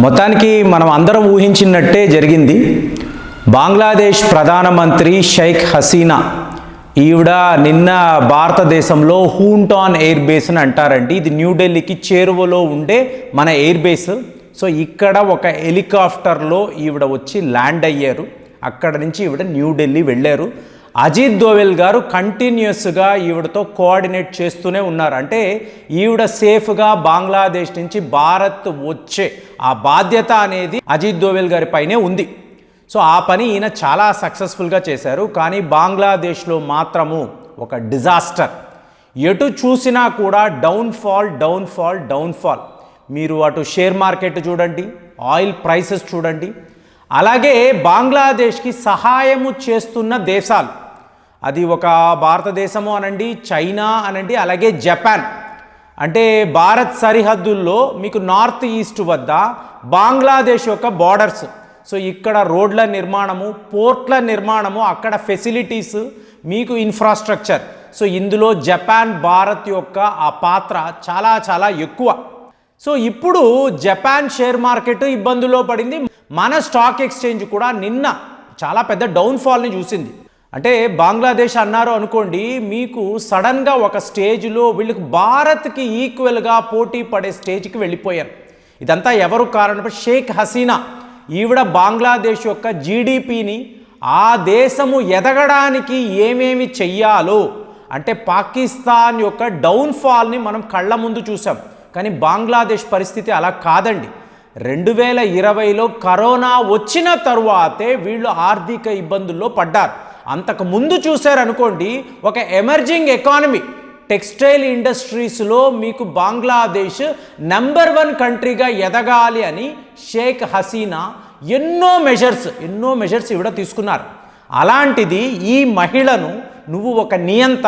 మొత్తానికి మనం అందరం ఊహించినట్టే జరిగింది. బంగ్లాదేశ్ ప్రధానమంత్రి షేక్ హసీనా ఈవిడ నిన్న భారతదేశంలో హూంటాన్ ఎయిర్ బేస్ అని అంటారండి. ఇది న్యూఢిల్లీకి చేరువలో ఉండే మన ఎయిర్ బేస్ సో ఇక్కడ ఒక హెలికాప్టర్లో ఈవిడ వచ్చి ల్యాండ్ అయ్యారు. అక్కడ నుంచి ఈవిడ న్యూఢిల్లీ వెళ్ళారు. అజిత్ దోవెల్ గారు కంటిన్యూస్గా ఈవిడతో కోఆర్డినేట్ చేస్తూనే ఉన్నారు. అంటే ఈవిడ సేఫ్గా బంగ్లాదేశ్ నుంచి భారత్ వచ్చే ఆ బాధ్యత అనేది అజిత్ దోవెల్ గారి పైనే ఉంది. సో ఆ పని ఈయన చాలా సక్సెస్ఫుల్గా చేశారు. కానీ బంగ్లాదేశ్లో మాత్రము ఒక డిజాస్టర్. ఎటు చూసినా కూడా డౌన్ఫాల్ డౌన్ఫాల్ డౌన్ఫాల్. మీరు అటు షేర్ మార్కెట్ చూడండి ఆయిల్ ప్రైసెస్ చూడండి. అలాగే బంగ్లాదేశ్కి సహాయము చేస్తున్న దేశాలు. అది ఒక భారతదేశము అనండి చైనా అనండి అలాగే జపాన్. అంటే భారత్ సరిహద్దుల్లో మీకు నార్త్ ఈస్ట్ వద్ద బంగ్లాదేశ్ యొక్క బార్డర్స్. సో ఇక్కడ రోడ్ల నిర్మాణము పోర్ట్ల నిర్మాణము అక్కడ ఫెసిలిటీస్ మీకు ఇన్ఫ్రాస్ట్రక్చర్. సో ఇందులో జపాన్ భారత్ యొక్క ఆ పాత్ర చాలా చాలా ఎక్కువ. సో ఇప్పుడు జపాన్ షేర్ మార్కెట్ ఇబ్బందులో పడింది. మన స్టాక్ ఎక్స్చేంజ్ కూడా నిన్న చాలా పెద్ద డౌన్ఫాల్ని చూసింది. అంటే బంగ్లాదేశ్ అన్నారు అనుకోండి మీకు సడన్గా ఒక స్టేజ్లో వీళ్ళకి భారత్కి ఈక్వల్గా పోటీ పడే స్టేజ్కి వెళ్ళిపోయారు. ఇదంతా ఎవరు కారణం? షేక్ హసీనా ఈవిడ బంగ్లాదేశ్ యొక్క జీడిపిని ఆ దేశము ఎదగడానికి ఏమేమి చెయ్యాలో అంటే పాకిస్తాన్ యొక్క డౌన్ఫాల్ని మనం కళ్ళ ముందు చూసాం కానీ బంగ్లాదేశ్ పరిస్థితి అలా కాదండి. రెండు వేల ఇరవైలో కరోనా వచ్చిన తరువాతే వీళ్ళు ఆర్థిక ఇబ్బందుల్లో పడ్డారు. అంతకు ముందు చూశారనుకోండి ఒక ఎమర్జింగ్ ఎకానమీ టెక్స్టైల్ ఇండస్ట్రీస్లో మీకు బంగ్లాదేశ్ నెంబర్ వన్ కంట్రీగా ఎదగాలి అని షేక్ హసీనా ఎన్నో మెజర్స్ ఎన్నో మెజర్స్ ఇవిడ తీసుకున్నారు. అలాంటిది ఈ మహిళను నువ్వు ఒక నియంత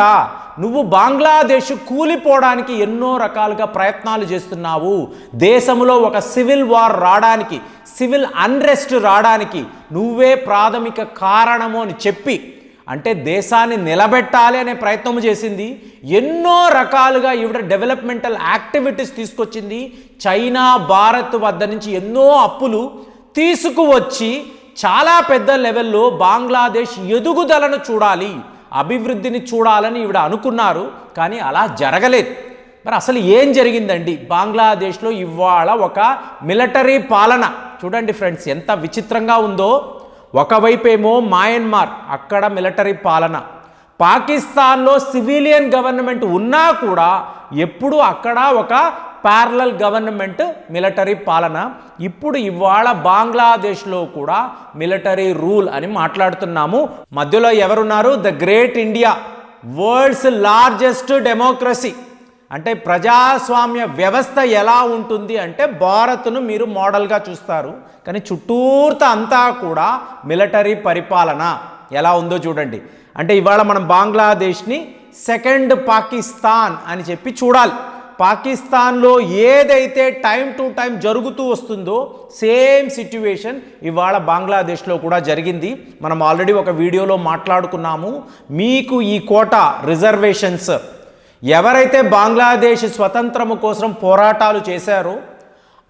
నువ్వు బంగ్లాదేశ్ కూలిపోవడానికి ఎన్నో రకాలుగా ప్రయత్నాలు చేస్తున్నావు. దేశంలో ఒక సివిల్ వార్ రావడానికి సివిల్ అన్రెస్ట్ రావడానికి నువ్వే ప్రాథమిక కారణము అని చెప్పి అంటే దేశాన్ని నిలబెట్టాలి అనే ప్రయత్నం చేసింది. ఎన్నో రకాలుగా ఈవిడ డెవలప్మెంటల్ యాక్టివిటీస్ తీసుకొచ్చింది. చైనా భారత్ వద్ద నుంచి ఎన్నో అప్పులు తీసుకువచ్చి చాలా పెద్ద లెవెల్లో బంగ్లాదేశ్ ఎదుగుదలను చూడాలి అభివృద్ధిని చూడాలని ఈవిడ అనుకున్నారు. కానీ అలా జరగలేదు. మరి అసలు ఏం జరిగిందండి? బంగ్లాదేశ్లో ఇవాళ ఒక మిలిటరీ పాలన. చూడండి ఫ్రెండ్స్ ఎంత విచిత్రంగా ఉందో. ఒకవైపేమో మయన్మార్ అక్కడ మిలిటరీ పాలన. పాకిస్తాన్లో సివిలియన్ గవర్నమెంట్ ఉన్నా కూడా ఎప్పుడు అక్కడ ఒక ప్యారలల్ గవర్నమెంట్ మిలిటరీ పాలన. ఇప్పుడు ఇవాళ బంగ్లాదేశ్లో కూడా మిలిటరీ రూల్ అని మాట్లాడుతున్నాము. మధ్యలో ఎవరున్నారు? The great India world's largest democracy. అంటే ప్రజాస్వామ్య వ్యవస్థ ఎలా ఉంటుంది అంటే భారత్ను మీరు మోడల్గా చూస్తారు. కానీ చుట్టూర్త అంతా కూడా మిలిటరీ పరిపాలన ఎలా ఉందో చూడండి. అంటే ఇవాళ మనం బంగ్లాదేశ్ని సెకండ్ పాకిస్తాన్ అని చెప్పి చూడాలి. పాకిస్తాన్లో ఏదైతే టైం టు టైం జరుగుతూ వస్తుందో సేమ్ సిట్యువేషన్ ఇవాళ బంగ్లాదేశ్లో కూడా జరిగింది. మనం ఆల్రెడీ ఒక వీడియోలో మాట్లాడుకున్నాము. మీకు ఈ కోట రిజర్వేషన్స్ ఎవరైతే బంగ్లాదేశ్ స్వతంత్రము కోసం పోరాటాలు చేశారో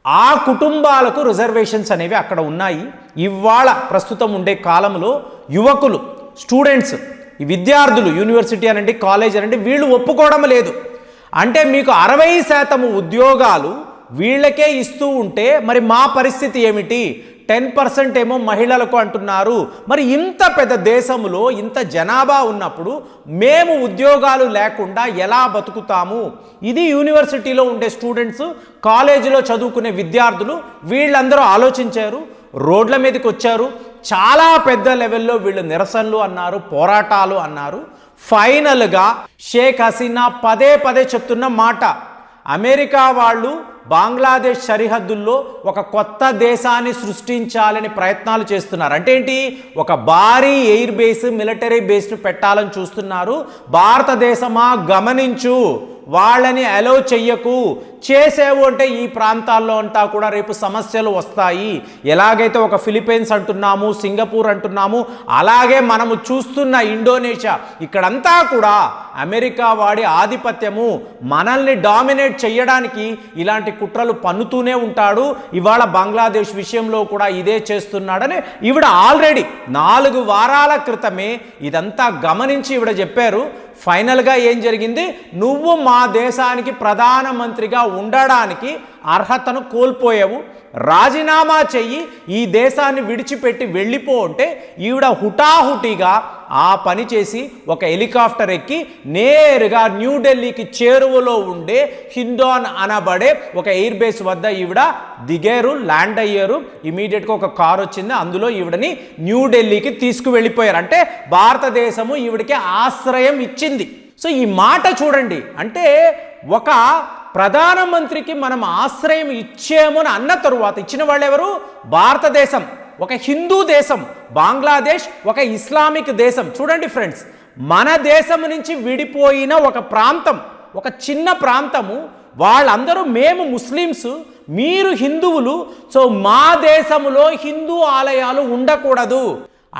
ఆ కుటుంబాలకు రిజర్వేషన్స్ అనేవి అక్కడ ఉన్నాయి. ఇవాళ ప్రస్తుతం ఉండే కాలంలో యువకులు స్టూడెంట్స్ విద్యార్థులు యూనివర్సిటీ అనండి కాలేజ్ అనండి వీళ్ళు ఒప్పుకోవడం లేదు. అంటే మీకు అరవై శాతం ఉద్యోగాలు వీళ్ళకే ఇస్తూ ఉంటే మరి మా పరిస్థితి ఏమిటి? టెన్ పర్సెంట్ ఏమో మహిళలకు అంటున్నారు. మరి ఇంత పెద్ద దేశంలో ఇంత జనాభా ఉన్నప్పుడు మేము ఉద్యోగాలు లేకుండా ఎలా బతుకుతాము? ఇది యూనివర్సిటీలో ఉండే స్టూడెంట్స్ కాలేజీలో చదువుకునే విద్యార్థులు వీళ్ళందరూ ఆలోచించారు రోడ్ల మీదకి వచ్చారు. చాలా పెద్ద లెవెల్లో వీళ్ళు నిరసనలు అన్నారు పోరాటాలు అన్నారు. ఫైనల్గా షేక్ హసీనా పదే పదే చెప్తున్న మాట అమెరికా వాళ్ళు బంగ్లాదేశ్ సరిహద్దుల్లో ఒక కొత్త దేశాన్ని సృష్టించాలని ప్రయత్నాలు చేస్తున్నారు. అంటే ఏంటి? ఒక భారీ ఎయిర్ బేస్ మిలిటరీ బేస్ను పెట్టాలని చూస్తున్నారు. భారతదేశమా? గమనించు. వాళ్ళని అలో చెయ్యకు. చేసేవు అంటే ఈ ప్రాంతాల్లో అంతా కూడా రేపు సమస్యలు వస్తాయి. ఎలాగైతే ఒక ఫిలిప్పీన్స్ అంటున్నాము సింగపూర్ అంటున్నాము అలాగే మనము చూస్తున్న ఇండోనేషియా ఇక్కడంతా కూడా అమెరికా వాడి ఆధిపత్యము మనల్ని డామినేట్ చేయడానికి ఇలాంటి కుట్రలు పన్నుతూనే ఉంటాడు. ఇవాళ బంగ్లాదేశ్ విషయంలో కూడా ఇదే చేస్తున్నాడని ఈవిడ ఆల్రెడీ నాలుగు వారాల క్రితమే ఇదంతా గమనించి ఈవిడ చెప్పారు. ఫైనల్గా ఏం జరిగింది? నువ్వు మా దేశానికి ప్రధానమంత్రిగా ఉండడానికి అర్హతను కోల్పోయావు. రాజీనామా చెయ్యి ఈ దేశాన్ని విడిచిపెట్టి వెళ్ళిపో అంటే ఈవిడ హుటాహుటిగా ఆ పని చేసి ఒక హెలికాప్టర్ ఎక్కి నేరుగా న్యూఢిల్లీకి చేరువలో ఉండే హిందోన్ అనబడే ఒక ఎయిర్ బేస్ వద్ద ఈవిడ దిగారు ల్యాండ్ అయ్యారు. ఇమీడియట్గా ఒక కార్ వచ్చింది. అందులో ఈవిడని న్యూఢిల్లీకి తీసుకువెళ్ళిపోయారు. అంటే భారతదేశము ఈవిడికి ఆశ్రయం ఇచ్చింది. సో ఈ మాట చూడండి. అంటే ఒక ప్రధానమంత్రికి మనం ఆశ్రయం ఇచ్చేమో అని అన్న తరువాత ఇచ్చిన వాళ్ళు ఎవరు భారతదేశం. ఒక హిందూ దేశం బంగ్లాదేశ్ ఒక ఇస్లామిక్ దేశం. చూడండి ఫ్రెండ్స్ మన దేశం నుంచి విడిపోయిన ఒక ప్రాంతం ఒక చిన్న ప్రాంతము వాళ్ళందరూ మేము ముస్లిమ్స్ మీరు హిందువులు సో మా దేశంలో హిందూ ఆలయాలు ఉండకూడదు.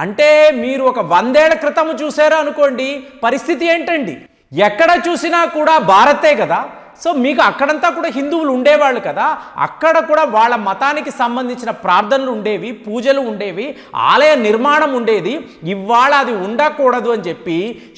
అంటే మీరు ఒక వందేళ్ళ క్రితం చూసారు అనుకోండి పరిస్థితి ఏంటండి? ఎక్కడ చూసినా కూడా భారతే కదా. సో మీకు అక్కడంతా కూడా హిందువులు ఉండేవాళ్ళు కదా అక్కడ కూడా వాళ్ళ మతానికి సంబంధించిన ప్రార్థనలు ఉండేవి పూజలు ఉండేవి ఆలయ నిర్మాణం ఉండేది. ఇవాళ అది ఉండకూడదు అని చెప్పి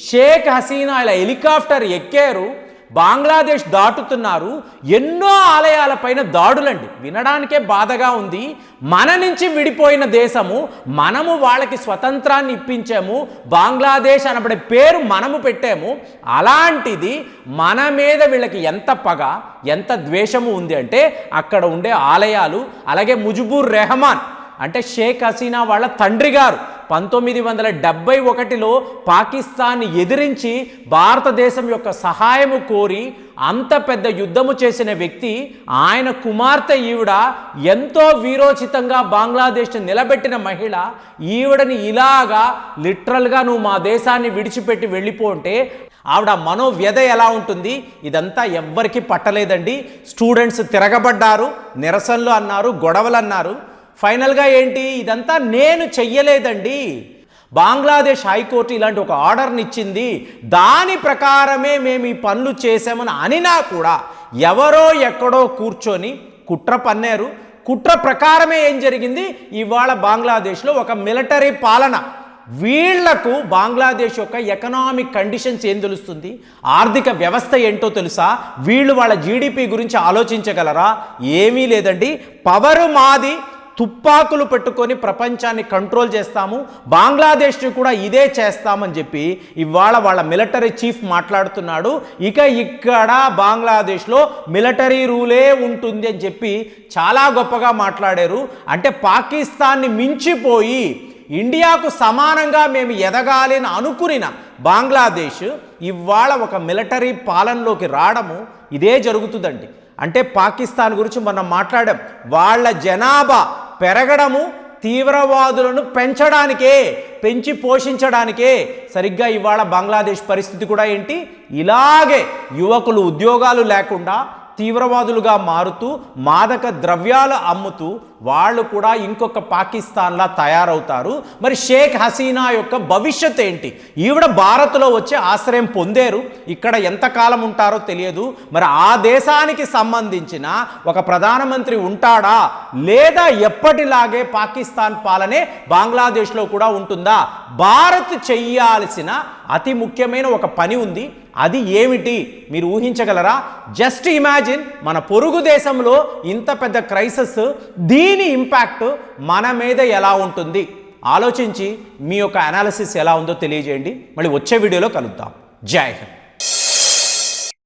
షేక్ హసీనా ఇలా హెలికాప్టర్ ఎక్కారు. బంగ్లాదేశ్ దాటుతున్నారు. ఎన్నో ఆలయాలపైన దాడులండి. వినడానికే బాధగా ఉంది. మన నుంచి విడిపోయిన దేశము మనము వాళ్ళకి స్వతంత్రాన్ని ఇప్పించాము. బంగ్లాదేశ్ అనబడే పేరు మనము పెట్టాము. అలాంటిది మన మీద వీళ్ళకి ఎంత పగ ఎంత ద్వేషము ఉంది అంటే అక్కడ ఉండే ఆలయాలు అలాగే ముజుబూర్ రెహమాన్ అంటే షేక్ హసీనా వాళ్ళ తండ్రి గారు. పంతొమ్మిది వందల డెబ్బై ఒకటిలో పాకిస్తాన్ని ఎదిరించి భారతదేశం యొక్క సహాయము కోరి అంత పెద్ద యుద్ధము చేసిన వ్యక్తి ఆయన కుమార్తె ఈవిడ ఎంతో వీరోచితంగా బంగ్లాదేశ్ నిలబెట్టిన మహిళ ఈవిడని ఇలాగా లిటరల్గా నువ్వు మా దేశాన్ని విడిచిపెట్టి వెళ్ళిపోంటే ఆవిడ మనోవ్యధ ఎలా ఉంటుంది? ఇదంతా ఎవ్వరికీ పట్టలేదండి. స్టూడెంట్స్ తిరగబడ్డారు నిరసనలు అన్నారు గొడవలు అన్నారు. ఫైనల్గా ఏంటి? ఇదంతా నేను చెయ్యలేదండి. బంగ్లాదేశ్ హైకోర్టు ఇలాంటి ఒక ఆర్డర్ని ఇచ్చింది. దాని ప్రకారమే మేము ఈ పనులు చేసామని అనినా కూడా ఎవరో ఎక్కడో కూర్చొని కుట్ర పన్నారు. కుట్ర ప్రకారమే ఏం జరిగింది? ఇవాళ బంగ్లాదేశ్లో ఒక మిలిటరీ పాలన. వీళ్ళకు బంగ్లాదేశ్ యొక్క ఎకనామిక్ కండిషన్స్ ఏం తెలుస్తుంది? ఆర్థిక వ్యవస్థ ఏంటో తెలుసా? వీళ్ళు వాళ్ళ జీడిపి గురించి ఆలోచించగలరా? ఏమీ లేదండి. పవరు మాది తుపాకులు పెట్టుకొని ప్రపంచాన్ని కంట్రోల్ చేస్తాము బంగ్లాదేశ్ని కూడా ఇదే చేస్తామని చెప్పి ఇవాళ వాళ్ళ మిలిటరీ చీఫ్ మాట్లాడుతున్నాడు. ఇక ఇక్కడ బంగ్లాదేశ్లో మిలిటరీ రూలే ఉంటుంది అని చెప్పి చాలా గొప్పగా మాట్లాడారు. అంటే పాకిస్తాన్ని మించిపోయి ఇండియాకు సమానంగా మేము ఎదగాలి అని అనుకునిన బంగ్లాదేశ్ ఇవాళ ఒక మిలిటరీ పాలనలోకి రావడము ఇదే జరుగుతుందండి. అంటే పాకిస్తాన్ గురించి మనం మాట్లాడాం. వాళ్ళ జనాభా పెరగడము తీవ్రవాదులను పెంచడానికే పెంచి పోషించడానికే. సరిగ్గా ఇవాళ బంగ్లాదేశ్ పరిస్థితి కూడా ఏంటి? ఇలాగే యువకులు ఉద్యోగాలు లేకుండా తీవ్రవాదులుగా మారుతూ మాదక ద్రవ్యాలు అమ్ముతూ వాళ్ళు కూడా ఇంకొక పాకిస్తాన్లా తయారవుతారు. మరి షేక్ హసీనా యొక్క భవిష్యత్ ఏంటి? ఈవిడ భారత్లో వచ్చి ఆశ్రయం పొందారు? ఇక్కడ ఎంతకాలం ఉంటారో తెలియదు. మరి ఆ దేశానికి సంబంధించిన ఒక ప్రధానమంత్రి ఉంటాడా? లేదా ఎప్పటిలాగే పాకిస్తాన్ పాలనే బంగ్లాదేశ్లో కూడా ఉంటుందా? భారత్ చెయ్యాల్సిన అతి ముఖ్యమైన ఒక పని ఉంది. అది ఏమిటి? మీరు ఊహించగలరా? జస్ట్ ఇమాజిన్ మన పొరుగు దేశంలో ఇంత పెద్ద క్రైసిస్ దీని ఇంపాక్ట్ మన మీద ఎలా ఉంటుంది? ఆలోచించి మీ యొక్క అనాలిసిస్ ఎలా ఉందో తెలియజేయండి. మళ్ళీ వచ్చే వీడియోలో కలుద్దాం. జై హింద్.